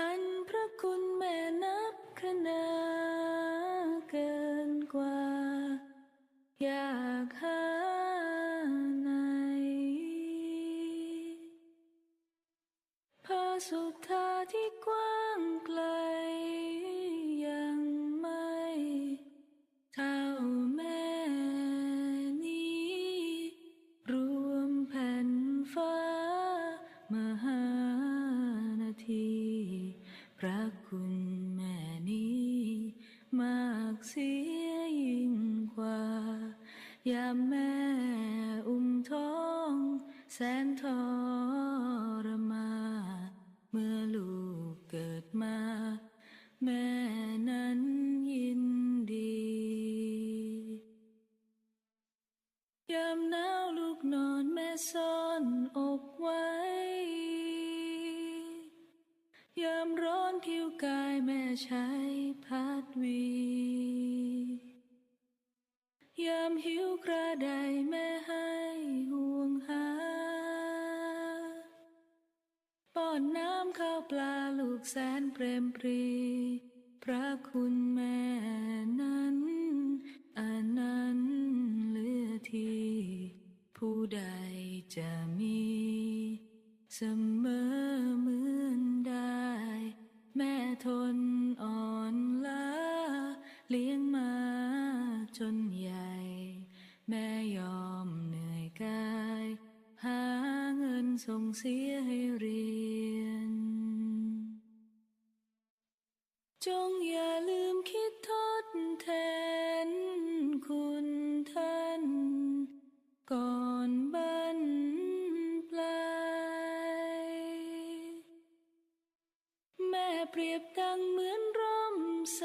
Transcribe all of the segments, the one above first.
อันพระคุณแม่นับคะนาเกินกว่า อยากหาในพระสุธาที่กว้า อุ้มท้อง แสนทรมา เมื่อลูกเกิดมา แม่นั้นยินดียามหนาวลูกนอนแม่ซ่อนอกไว้ ยามร้อนผิวกายแม่ใช้พัดวี ยามหิวกระได อนน้ำข้าวปลาลูกแสนเปรมปรี พระคุณแม่นั้นอันนั้นเหลือที่ผู้ใดจะมี เสมอเหมือนได้ แม่ทนอ่อนล้าเลี้ยงมาจนใหญ่ แม่ยอมเหนื่อยกาย หาเงินส่งเสียให้เรียน จงอย่าลืมคิดทดแทนคุณท่าน ก่อนบรรปลายแม่เปรียบดังเหมือนร่มใส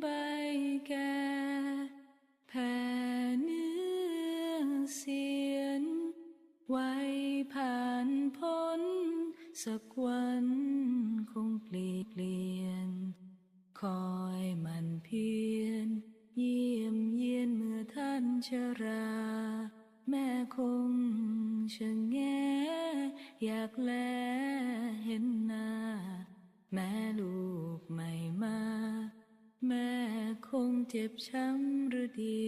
ใบแก่แผ่เนื้อเสียน ไว้ผ่านพ้นสักวันคงเปลี่ยนเปลี่ยน ชรา แม่คงชะแงอยากแลเห็นหน้า แม่ลูกไม่มา แม่คงเจ็บช้ำหรือดี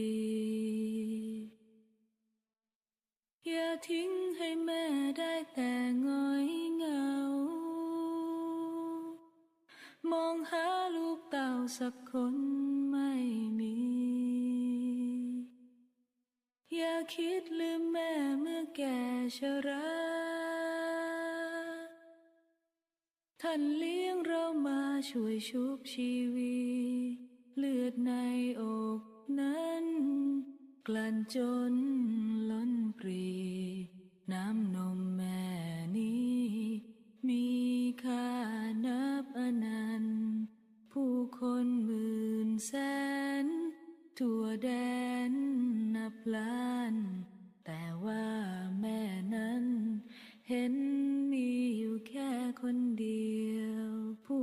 อย่าทิ้งให้แม่ได้แต่ง้อยเหงามองหาลูกเต่าสักคน คิดลืมแม่เมื่อแก่ชรา ท่านเลี้ยงเรามาช่วยชุบชีวีเลือดในอกนั้น กลั่นจนล้นปรี น้ำนมแม่นี้ มีค่านับอนันต์ ผู้คนหมื่นแสน ทั่วแดนนับล้า